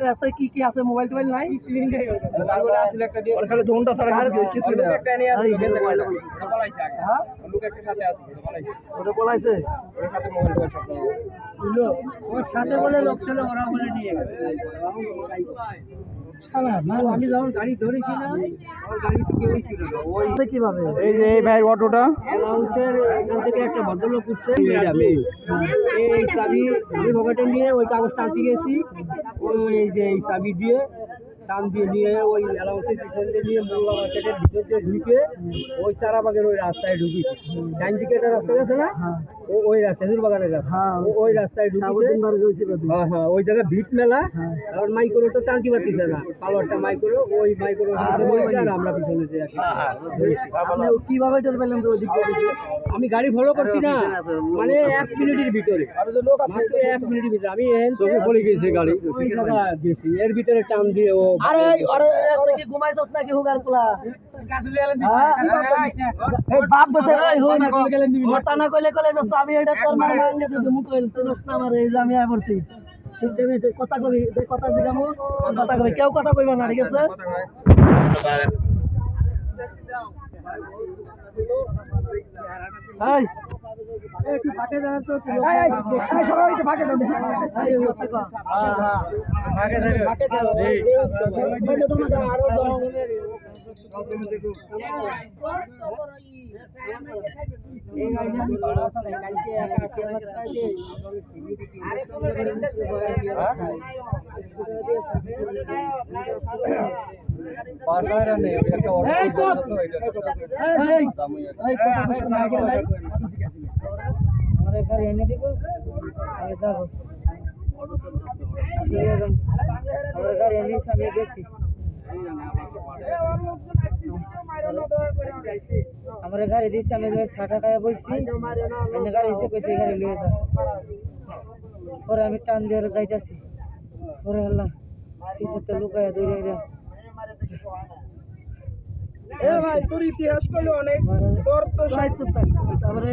কাছে কি কি আছে? মোবাইল টোবাইল নাই? ওর খালি ধুনটা ছাড়া আর কিছু না হ্যাঁ? ওটা পলাইছে ওর সাথে বলে লোক ছিল ওরা বলে নিয়ে গেছে। আমি যখন গাড়ি ধরেছি না। আমার কেউই ছিল না। ওই কীভাবে? এই যে এই অটোটা? এখান থেকে একটা ভদ্রলোক উঠছে এই চাবি পকেটে নিয়ে ওই গেছি। ওই যে এই চাবি দিয়ে টান দিয়ে নিয়ে ওই অ্যালাউন্সের পিছন দিয়ে নিয়ে মোল্লা মার্কেটের ভিতর দিয়ে ঢুকে ওই চারাবাগের ওই রাস্তায় ঢুকি ডাইন দিকে একটা রাস্তা গেছে না? ও ওই রাস্তা খেজুর ও- ওই রাস্তায় হ্যাঁ হ্যাঁ ওই জায়গায় ভিট মেলা। আর মাইক্রো তো টানতে পারতেছে না। কালোরটা মাইক্রো ওই মাইক্রো আর আমরা পিছনে যে কীভাবে টের পেলাম তো ওদিক আমি গাড়ি ফলো করছি না। মানে এক মিনিটের ভিতরে। এক মিনিটের ভিতরে। আমি চোখে পড়ে গেছি গাড়ি। গেছি। এর ভিতরে টান দিয়ে ও আরে ঘুমাইছস নাকি হুগার পোলা? বাপ বসে কথা না কইলে কইলে যে চাবি এটা তোর মার মারলে তো মুখ কইল তো না আমার এই আমি আয় পড়ছি। ঠিক আছে কথা কবি যে কথা জিগামু কথা কবি। কেউ কথা কইবা না ঠিক আছে? এই। একটু ফাটে দাঁড়া তো এই এই এই সবাই একটু দাঁড়া এই হ্যাঁ হ্যাঁ তো না আরও দাও এই এই চুপ এই এই কথা বলছ না আগে আমাদের ঘরে এনে দিব যাব আমাদের ঘরে এনে আমি গেছি আমার গাড়ি দিচ্ছে আমি ষাট টাকায় বসছি গাড়ি দিচ্ছে কইছে গাড়ি লিয়ে যা। পরে আমি টান দিয়ে যাইতেছি। পরে আল্লাহ কিছুতে লুকাইয়া দৌড়ে এ ভাই তোর ইতিহাস করলে অনেক তোর তো সাহিত্য তারপরে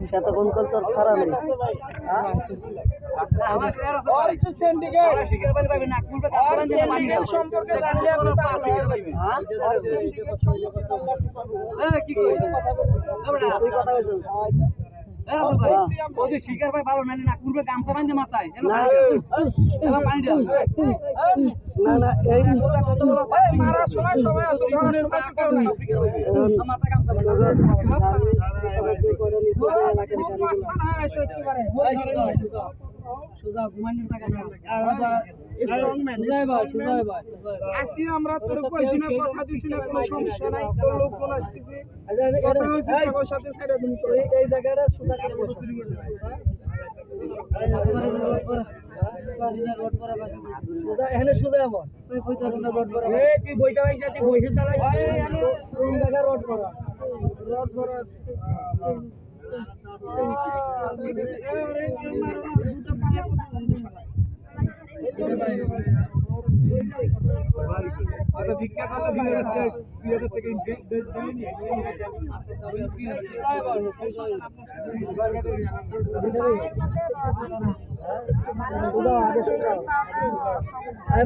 আইব ততক্ষণ কল তোর ছাড়া নেই? শিকার ভাই ভালো নালে না গামছা বাঁধে মাথায় পানি দাও না, না, এই এই মারার সময় আছে, সময়। মাথা গামছা আমরা তোর কইছি না কথা দিছি না কোনো সমস্যা নাই তোর লোকজন আসতেছে আচ্ছা, কথা হচ্ছে তোর সাথে ছেড়ে দিন তো এই এই জায়গাটা সুজা করে বসো এখানে সুজা যাব তুই কই রোড করা এই তুই বইটা ভাই তুই বইটা চালাই কোন জায়গা রোড করা। ভরা ভিক্ষা করলে দুই হাজার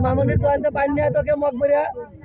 মামুনির নিয়ে তোকে মগবরিয়া। আব্বু আইছো